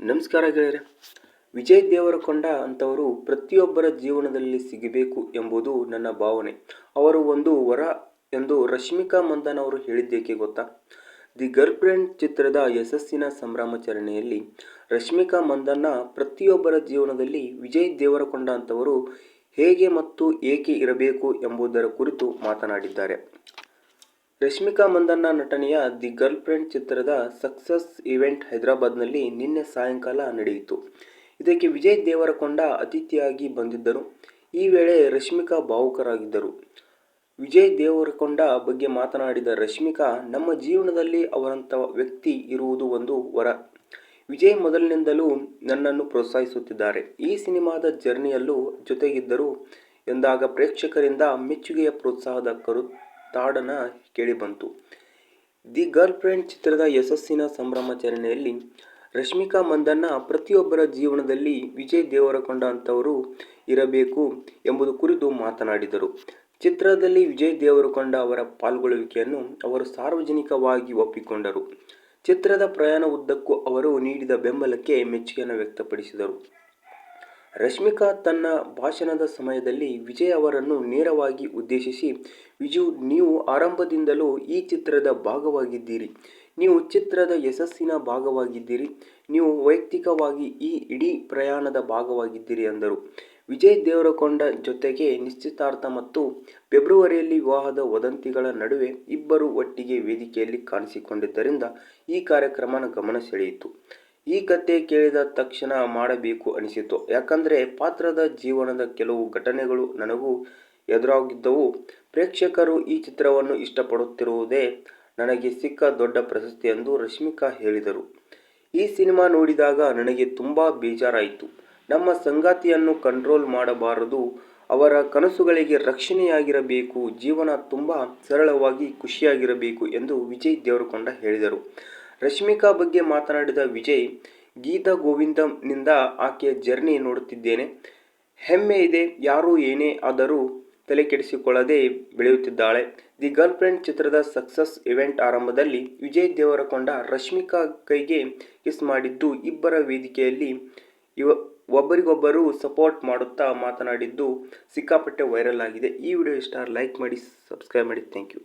ನಮಸ್ಕಾರ ಗೆಳೆಯರೆ. ವಿಜಯ್ ದೇವರಕೊಂಡ ಅಂತವರು ಪ್ರತಿಯೊಬ್ಬರ ಜೀವನದಲ್ಲಿ ಸಿಗಬೇಕು ಎಂಬುದು ನನ್ನ ಭಾವನೆ. ಅವರು ಒಂದು ವರ ಎಂದು ರಶ್ಮಿಕಾ ಮಂದನ್ ಅವರು ಹೇಳಿದ್ದೇಕೆ ಗೊತ್ತಾ? ದಿ ಗರ್ಲ್ ಫ್ರೆಂಡ್ ಚಿತ್ರದ ಯಶಸ್ಸಿನ ಸಂಭ್ರಮಾಚರಣೆಯಲ್ಲಿ ರಶ್ಮಿಕಾ ಮಂದನ್ನ ಪ್ರತಿಯೊಬ್ಬರ ಜೀವನದಲ್ಲಿ ವಿಜಯ್ ದೇವರಕೊಂಡ ಅಂತವರು ಹೇಗೆ ಮತ್ತು ಏಕೆ ಇರಬೇಕು ಎಂಬುದರ ಕುರಿತು ಮಾತನಾಡಿದ್ದಾರೆ. ರಶ್ಮಿಕಾ ಮಂದಣ್ಣ ನಟನೆಯ ದಿ ಗರ್ಲ್ ಫ್ರೆಂಡ್ ಚಿತ್ರದ ಸಕ್ಸಸ್ ಇವೆಂಟ್ ಹೈದರಾಬಾದ್ನಲ್ಲಿ ನಿನ್ನೆ ಸಾಯಂಕಾಲ ನಡೆಯಿತು. ಇದಕ್ಕೆ ವಿಜಯ್ ದೇವರಕೊಂಡ ಅತಿಥಿಯಾಗಿ ಬಂದಿದ್ದರು. ಈ ವೇಳೆ ರಶ್ಮಿಕಾ ಭಾವುಕರಾಗಿದ್ದರು. ವಿಜಯ್ ದೇವರಕೊಂಡ ಬಗ್ಗೆ ಮಾತನಾಡಿದ ರಶ್ಮಿಕಾ, ನಮ್ಮ ಜೀವನದಲ್ಲಿ ಅವರಂಥ ವ್ಯಕ್ತಿ ಇರುವುದು ಒಂದು ವರ. ವಿಜಯ್ ಮೊದಲಿನಿಂದಲೂ ನನ್ನನ್ನು ಪ್ರೋತ್ಸಾಹಿಸುತ್ತಿದ್ದಾರೆ. ಈ ಸಿನಿಮಾದ ಜರ್ನಿಯಲ್ಲೂ ಜೊತೆಗಿದ್ದರು ಎಂದಾಗ ಪ್ರೇಕ್ಷಕರಿಂದ ಮೆಚ್ಚುಗೆಯ ಪ್ರೋತ್ಸಾಹದ ಕರು ತಾಡನ ಕೇಳಿಬಂತು ದಿ ಗರ್ಲ್ ಫ್ರೆಂಡ್ ಚಿತ್ರದ ಯಶಸ್ಸಿನ ಸಂಭ್ರಮಾಚರಣೆಯಲ್ಲಿ ರಶ್ಮಿಕಾ ಮಂದಣ್ಣ ಪ್ರತಿಯೊಬ್ಬರ ಜೀವನದಲ್ಲಿ ವಿಜಯ್ ದೇವರಕೊಂಡ ಅಂಥವರು ಇರಬೇಕು ಎಂಬುದು ಕುರಿತು ಮಾತನಾಡಿದರು. ಚಿತ್ರದಲ್ಲಿ ವಿಜಯ್ ದೇವರಕೊಂಡ ಅವರ ಪಾಲ್ಗೊಳ್ಳುವಿಕೆಯನ್ನು ಅವರು ಸಾರ್ವಜನಿಕವಾಗಿ ಒಪ್ಪಿಕೊಂಡರು. ಚಿತ್ರದ ಪ್ರಯಾಣ ಉದ್ದಕ್ಕೂ ಅವರು ನೀಡಿದ ಬೆಂಬಲಕ್ಕೆ ಮೆಚ್ಚುಗೆಯನ್ನು ವ್ಯಕ್ತಪಡಿಸಿದರು. ರಶ್ಮಿಕಾ ತನ್ನ ಭಾಷಣದ ಸಮಯದಲ್ಲಿ ವಿಜಯ್ ಅವರನ್ನು ನೇರವಾಗಿ ಉದ್ದೇಶಿಸಿ, ವಿಜು, ನೀವು ಆರಂಭದಿಂದಲೂ ಈ ಚಿತ್ರದ ಭಾಗವಾಗಿದ್ದೀರಿ. ನೀವು ಚಿತ್ರದ ಯಶಸ್ಸಿನ ಭಾಗವಾಗಿದ್ದೀರಿ. ನೀವು ವೈಯಕ್ತಿಕವಾಗಿ ಈ ಇಡೀ ಪ್ರಯಾಣದ ಭಾಗವಾಗಿದ್ದೀರಿ ಎಂದರು ವಿಜಯ್ ದೇವರಕೊಂಡ ಜೊತೆಗೆ ನಿಶ್ಚಿತಾರ್ಥ ಮತ್ತು ಫೆಬ್ರವರಿಯಲ್ಲಿ ವಿವಾಹದ ವದಂತಿಗಳ ನಡುವೆ ಇಬ್ಬರು ಒಟ್ಟಿಗೆ ವೇದಿಕೆಯಲ್ಲಿ ಕಾಣಿಸಿಕೊಂಡಿದ್ದರಿಂದ ಈ ಕಾರ್ಯಕ್ರಮನ ಗಮನ ಸೆಳೆಯಿತು. ಈ ಕತೆ ಕೇಳಿದ ತಕ್ಷಣ ಮಾಡಬೇಕು ಅನಿಸಿತು. ಯಾಕಂದರೆ ಪಾತ್ರದ ಜೀವನದ ಕೆಲವು ಘಟನೆಗಳು ನನಗೂ ಎದುರಾಗಿದ್ದವು. ಪ್ರೇಕ್ಷಕರು ಈ ಚಿತ್ರವನ್ನು ಇಷ್ಟಪಡುತ್ತಿರುವುದೇ ನನಗೆ ಸಿಕ್ಕ ದೊಡ್ಡ ಪ್ರಶಸ್ತಿ ಎಂದು ರಶ್ಮಿಕಾ ಹೇಳಿದರು. ಈ ಸಿನಿಮಾ ನೋಡಿದಾಗ ನನಗೆ ತುಂಬ ಬೇಜಾರಾಯಿತು. ನಮ್ಮ ಸಂಗಾತಿಯನ್ನು ಕಂಟ್ರೋಲ್ ಮಾಡಬಾರದು, ಅವರ ಕನಸುಗಳಿಗೆ ರಕ್ಷಣೆಯಾಗಿರಬೇಕು, ಜೀವನ ತುಂಬ ಸರಳವಾಗಿ, ಖುಷಿಯಾಗಿರಬೇಕು ಎಂದು ವಿಜಯ್ ದೇವರಕೊಂಡ ಹೇಳಿದರು. ರಶ್ಮಿಕಾ ಬಗ್ಗೆ ಮಾತನಾಡಿದ ವಿಜಯ್, ಗೀತಾ ಗೋವಿಂದಂನಿಂದ ಆಕೆಯ ಜರ್ನಿ ನೋಡುತ್ತಿದ್ದೇನೆ. ಹೆಮ್ಮೆ ಇದೆ, ಯಾರು ಏನೇ ಆದರೂ ತಲೆಕೆಡಿಸಿಕೊಳ್ಳದೆ ಬೆಳೆಯುತ್ತಿದ್ದಾಳೆ. ದಿ ಗರ್ಲ್ ಫ್ರೆಂಡ್ ಚಿತ್ರದ ಸಕ್ಸಸ್ ಇವೆಂಟ್ ಆರಂಭದಲ್ಲಿ ವಿಜಯ್ ದೇವರಕೊಂಡ ರಶ್ಮಿಕಾ ಕೈಗೆ ಕಿಸ್ ಮಾಡಿದ್ದು ಇಬ್ಬರ ವೇದಿಕೆಯಲ್ಲಿ ಇವ, ಒಬ್ಬರಿಗೊಬ್ಬರು ಸಪೋರ್ಟ್ ಮಾಡುತ್ತಾ ಮಾತನಾಡಿದ್ದು ಸಿಕ್ಕಾಪಟ್ಟೆ ವೈರಲ್ ಆಗಿದೆ. ಈ ವಿಡಿಯೋ ಇಷ್ಟ ಲೈಕ್ ಮಾಡಿ, ಸಬ್ಸ್ಕ್ರೈಬ್ ಮಾಡಿ. Thank you.